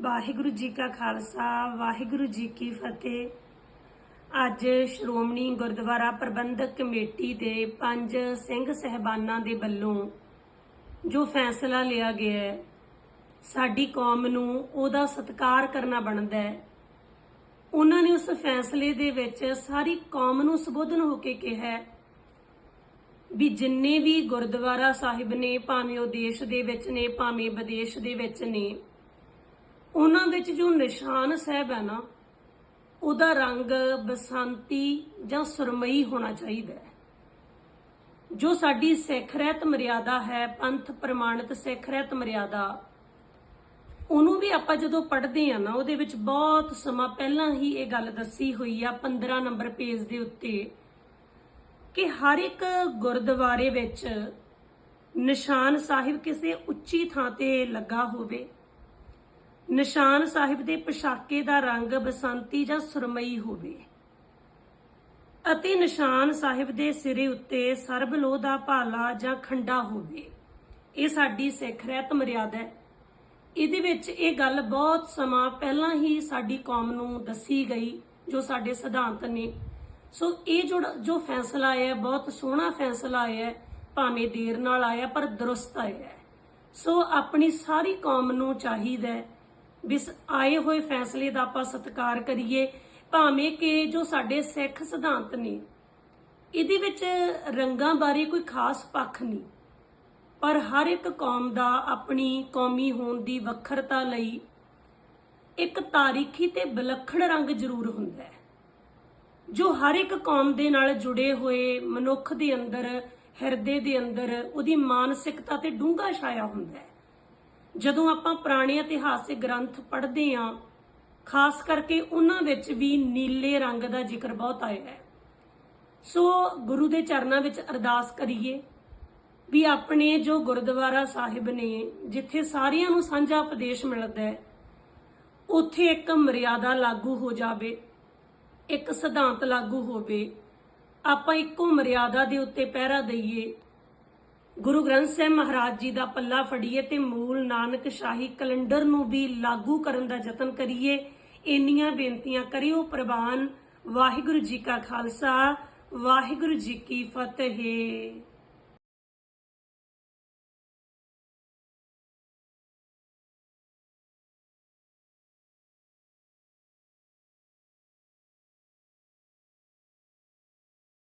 ਵਾਹਿਗੁਰੂ ਜੀ ਕਾ ਖਾਲਸਾ, ਵਾਹਿਗੁਰੂ ਜੀ ਕੀ ਫਤਿਹ। ਅੱਜ ਸ਼੍ਰੋਮਣੀ ਗੁਰਦੁਆਰਾ ਪ੍ਰਬੰਧਕ ਕਮੇਟੀ ਦੇ ਪੰਜ ਸਿੰਘ ਸਹਿਬਾਨਾਂ ਦੇ ਵੱਲੋਂ ਜੋ ਫੈਸਲਾ ਲਿਆ ਗਿਆ ਹੈ, ਸਾਡੀ ਕੌਮ ਨੂੰ ਉਹਦਾ ਸਤਿਕਾਰ ਕਰਨਾ ਬਣਦਾ ਹੈ। ਉਹਨਾਂ ਨੇ ਉਸ ਫੈਸਲੇ ਦੇ ਵਿੱਚ ਸਾਰੀ ਕੌਮ ਨੂੰ ਸੰਬੋਧਨ ਹੋ ਕੇ ਕਿਹਾ ਵੀ ਜਿੰਨੇ ਵੀ ਗੁਰਦੁਆਰਾ ਸਾਹਿਬ ਨੇ, ਭਾਵੇਂ ਉਹ ਦੇਸ਼ ਦੇ ਵਿੱਚ ਨੇ, ਭਾਵੇਂ ਵਿਦੇਸ਼ ਦੇ ਵਿੱਚ ਨੇ ਉਹਨਾਂ ਵਿੱਚ ਜੋ ਨਿਸ਼ਾਨ ਸਾਹਿਬ ਹੈ ਨਾ, ਉਹਦਾ ਰੰਗ ਬਸੰਤੀ ਜਾਂ ਸੁਰਮਈ ਹੋਣਾ ਚਾਹੀਦਾ ਹੈ। ਜੋ ਸਾਡੀ ਸਿੱਖ ਰਹਿਤ ਮਰਿਆਦਾ ਹੈ, ਪੰਥ ਪ੍ਰਮਾਣਿਤ ਸਿੱਖ ਰਹਿਤ ਮਰਿਆਦਾ, ਉਹਨੂੰ ਵੀ ਆਪਾਂ ਜਦੋਂ ਪੜ੍ਹਦੇ ਆ ਨਾ, ਉਹਦੇ ਵਿੱਚ ਬਹੁਤ ਸਮਾਂ ਪਹਿਲਾਂ ਹੀ ਇਹ ਗੱਲ ਦੱਸੀ ਹੋਈ ਆ 15 ਨੰਬਰ ਪੇਜ ਦੇ ਉੱਤੇ ਕਿ ਹਰ ਇੱਕ ਗੁਰਦੁਆਰੇ ਵਿੱਚ ਨਿਸ਼ਾਨ ਸਾਹਿਬ ਕਿਸੇ ਉੱਚੀ ਥਾਂ ਤੇ ਲੱਗਾ ਹੋਵੇ। ਨਿਸ਼ਾਨ ਸਾਹਿਬ ਦੇ ਪੋਸ਼ਾਕੇ ਦਾ ਰੰਗ ਬਸੰਤੀ ਜਾਂ ਸੁਰਮਈ ਹੋਵੇ। ਅਤੇ ਨਿਸ਼ਾਨ ਸਾਹਿਬ ਦੇ ਸਿਰੇ ਉੱਤੇ ਸਰਬ ਲੋਹ ਦਾ ਭਾਲਾ ਜਾਂ ਖੰਡਾ ਹੋਵੇ। ਇਹ ਸਾਡੀ ਸਿੱਖ ਰਹਿਤ ਮਰਿਆਦਾ ਹੈ। ਇਹਦੇ ਵਿੱਚ ਇਹ ਗੱਲ ਬਹੁਤ ਸਮਾਂ ਪਹਿਲਾਂ ਹੀ ਸਾਡੀ ਕੌਮ ਨੂੰ ਦੱਸੀ ਗਈ, ਜੋ ਸਾਡੇ ਸਿਧਾਂਤ ਨੇ। ਸੋ ਇਹ ਜੋ ਜੋ ਫੈਸਲਾ ਆਇਆ ਬਹੁਤ ਸੋਹਣਾ ਫੈਸਲਾ ਆਇਆ ਹੈ। ਭਾਵੇਂ ਦੇਰ ਨਾਲ ਆਇਆ, ਪਰ ਦਰੁਸਤ ਆਇਆ ਸੋ ਆਪਣੀ ਸਾਰੀ ਕੌਮ ਨੂੰ ਚਾਹੀਦਾ ਹੈ ਵੀ ਆਏ ਹੋਏ ਫੈਸਲੇ ਦਾ ਆਪਾਂ ਸਤਿਕਾਰ ਕਰੀਏ, ਭਾਵੇਂ ਕਿ ਜੋ ਸਾਡੇ ਸਿੱਖ ਸਿਧਾਂਤ ਨੇ, ਇਹਦੇ ਵਿੱਚ ਰੰਗਾਂ ਬਾਰੇ ਕੋਈ ਖਾਸ ਪੱਖ ਨਹੀਂ। ਪਰ ਹਰ ਇੱਕ ਕੌਮ ਦਾ ਆਪਣੀ ਕੌਮੀ ਹੋਣ ਦੀ ਵੱਖਰਤਾ ਲਈ ਇੱਕ ਤਾਰੀਖੀ ਤੇ ਵਿਲੱਖਣ ਰੰਗ ਜ਼ਰੂਰ ਹੁੰਦਾ ਹੈ। ਜੋ ਹਰ ਇੱਕ ਕੌਮ ਦੇ ਨਾਲ ਜੁੜੇ ਹੋਏ ਮਨੁੱਖ ਦੇ ਅੰਦਰ, ਹਿਰਦੇ ਦੇ ਅੰਦਰ ਉਹਦੀ ਮਾਨਸਿਕਤਾ ਤੇ ਡੂੰਘਾ ਛਾਇਆ ਹੁੰਦਾ ਹੈ। ਜਦੋਂ ਆਪਾਂ ਪੁਰਾਣੇ ਇਤਿਹਾਸਿਕ ਗ੍ਰੰਥ ਪੜ੍ਹਦੇ ਹਾਂ, ਖਾਸ ਕਰਕੇ ਉਹਨਾਂ ਵਿੱਚ ਵੀ ਨੀਲੇ ਰੰਗ ਦਾ ਜ਼ਿਕਰ ਬਹੁਤ ਆਇਆ ਹੈ। ਸੋ ਗੁਰੂ ਦੇ ਚਰਨਾਂ ਵਿੱਚ ਅਰਦਾਸ ਕਰੀਏ ਵੀ ਆਪਣੇ ਜੋ ਗੁਰਦੁਆਰਾ ਸਾਹਿਬ ਨੇ, ਜਿੱਥੇ ਸਾਰਿਆਂ ਨੂੰ ਸਾਂਝਾ ਉਪਦੇਸ਼ ਮਿਲਦਾ ਹੈ, ਉੱਥੇ ਇੱਕ ਮਰਿਆਦਾ ਲਾਗੂ ਹੋ ਜਾਵੇ, ਇੱਕ ਸਿਧਾਂਤ ਲਾਗੂ ਹੋਵੇ। ਆਪਾਂ ਇੱਕੋ ਮਰਿਆਦਾ ਦੇ ਉੱਤੇ ਪਹਿਰਾ ਦਈਏ ਗੁਰੂ ਗ੍ਰੰਥ ਸਾਹਿਬ ਮਹਾਰਾਜ ਜੀ ਦਾ ਪੱਲਾ ਫੜੀਏ ਤੇ ਮੂਲ ਨਾਨਕ ਸ਼ਾਹੀ ਕੈਲੰਡਰ ਨੂੰ ਵੀ ਲਾਗੂ ਕਰਨ ਦਾ ਯਤਨ ਕਰੀਏ। ਇੰਨੀਆਂ ਬੇਨਤੀਆਂ ਕਰਿਓ ਪ੍ਰਵਾਨ। ਵਾਹਿਗੁਰੂ ਜੀ ਕਾ ਖਾਲਸਾ, ਵਾਹਿਗੁਰੂ ਜੀ ਕੀ ਫਤਿਹ।